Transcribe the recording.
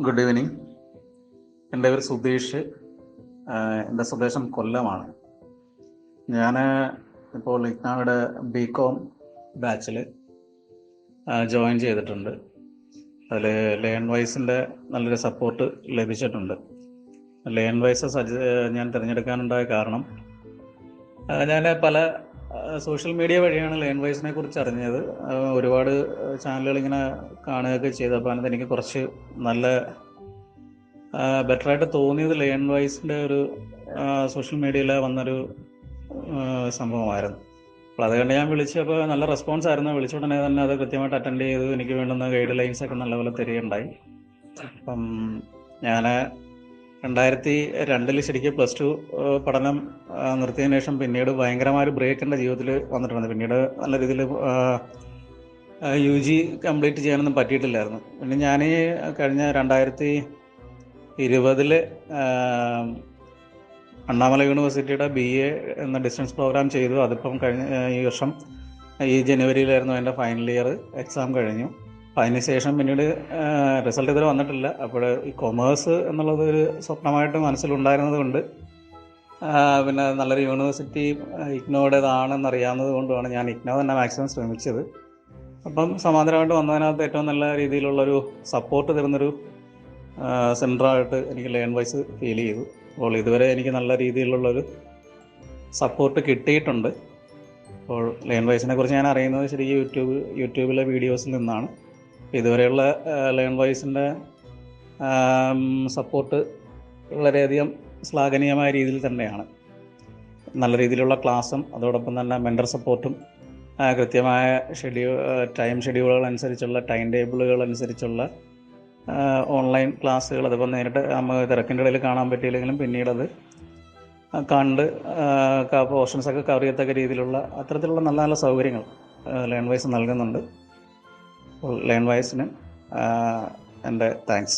Good evening എന്റെ പേര് സുധീഷ്. എന്റെ സ്വദേശം കൊല്ലമാണ്. ഞാൻ ഇപ്പോൾ ഇഗ്നോയുടെ ബി കോം ബാച്ചിൽ ജോയിൻ ചെയ്തിട്ടുണ്ട്. അതിൽ ലേൺ വൈസിന്റെ നല്ലൊരു സപ്പോർട്ട് ലഭിച്ചിട്ടുണ്ട്. ലേൺ വൈസ് സജ ഞാൻ തിരഞ്ഞെടുക്കാനുണ്ടായ കാരണം ഞാൻ പല സോഷ്യൽ മീഡിയ വഴിയാണ് ലേൺ വൈസിനെ കുറിച്ച് അറിഞ്ഞത്. ഒരുപാട് ചാനലുകൾ ഇങ്ങനെ കാണുകയൊക്കെ ചെയ്തപ്പോൾ അതിനകത്ത് എനിക്ക് കുറച്ച് നല്ല ബെറ്ററായിട്ട് തോന്നിയത് ലേൺ വൈസിന്റെ ഒരു സോഷ്യൽ മീഡിയയിൽ വന്നൊരു സംഭവമായിരുന്നു. അപ്പോൾ അതുകൊണ്ട് ഞാൻ വിളിച്ചപ്പോൾ നല്ല റെസ്പോൺസ് ആയിരുന്നു. വിളിച്ച ഉടനെ തന്നെ അത് കൃത്യമായിട്ട് അറ്റൻഡ് ചെയ്ത്. എനിക്ക് വേണ്ടുന്ന ഗൈഡ് ലൈൻസ് ഒക്കെ നല്ലപോലെ തരികയുണ്ടായി. അപ്പം ഞാൻ രണ്ടായിരത്തി രണ്ടിൽ ശരിക്കും പ്ലസ് ടു പഠനം നിർത്തിയതിനു ശേഷം പിന്നീട് ഭയങ്കരമായ ഒരു ബ്രേക്ക് എന്റെ ജീവിതത്തിൽ വന്നിട്ടുണ്ട്. പിന്നീട് നല്ല രീതിയിൽ യു ജി കംപ്ലീറ്റ് ചെയ്യാനൊന്നും പറ്റിയിട്ടില്ലായിരുന്നു. പിന്നെ ഞാൻ കഴിഞ്ഞ രണ്ടായിരത്തി ഇരുപതിൽ അണ്ണാമല യൂണിവേഴ്സിറ്റിയുടെ ബി എ എന്ന ഡിസ്റ്റൻസ് പ്രോഗ്രാം ചെയ്തു. അതിപ്പം കഴിഞ്ഞ ഈ വർഷം ഈ ജനുവരിയിലായിരുന്നു എന്റെ ഫൈനൽ ഇയർ എക്സാം കഴിഞ്ഞു. അതിനുശേഷം പിന്നീട് റിസൾട്ട് ഇതുവരെ വന്നിട്ടില്ല. അപ്പോൾ ഈ കൊമേഴ്സ് എന്നുള്ളത് ഒരു സ്വപ്നമായിട്ട് മനസ്സിലുണ്ടായിരുന്നത് കൊണ്ട് പിന്നെ നല്ലൊരു യൂണിവേഴ്സിറ്റി ഇഗ്നോയുടേതാണെന്ന് അറിയാവുന്നത് കൊണ്ടുമാണ് ഞാൻ ഇഗ്നോ തന്നെ മാക്സിമം ശ്രമിച്ചത്. അപ്പം സമാന്തരമായിട്ട് വന്നതിനകത്ത് ഏറ്റവും നല്ല രീതിയിലുള്ളൊരു സപ്പോർട്ട് തരുന്നൊരു സെന്ററായിട്ട് എനിക്ക് ലേൺ വൈസ് ഫീൽ ചെയ്തു. അപ്പോൾ ഇതുവരെ എനിക്ക് നല്ല രീതിയിലുള്ളൊരു സപ്പോർട്ട് കിട്ടിയിട്ടുണ്ട്. അപ്പോൾ ലേൺ വൈസിനെ കുറിച്ച് ഞാൻ അറിയുന്നത് ശരിക്കും യൂട്യൂബ് യൂട്യൂബിലെ വീഡിയോസിൽ നിന്നാണ്. ഇതുവരെയുള്ള ലേൺ വോയിസിന്റെ സപ്പോർട്ട് വളരെയധികം ശ്ലാഘനീയമായ രീതിയിൽ തന്നെയാണ്. നല്ല രീതിയിലുള്ള ക്ലാസ്സും അതോടൊപ്പം തന്നെ മെന്റർ സപ്പോർട്ടും കൃത്യമായ ഷെഡ്യൂ ടൈം ഷെഡ്യൂളുകൾ അനുസരിച്ചുള്ള ടൈം ടേബിളുകൾ അനുസരിച്ചുള്ള ഓൺലൈൻ ക്ലാസ്സുകൾ അതിപ്പോൾ നേരിട്ട് നമുക്ക് തിരക്കിന്റെ ഇടയിൽ കാണാൻ പറ്റിയില്ലെങ്കിലും പിന്നീടത് കണ്ട് പോർഷൻസൊക്കെ കവർ ചെയ്യത്തക്ക രീതിയിലുള്ള അത്തരത്തിലുള്ള നല്ല നല്ല സൗകര്യങ്ങൾ ലേൺ വൈസ് നൽകുന്നുണ്ട്. അപ്പോൾ ലേൺ വയസ്സിന് എന്റെ താങ്ക്സ്.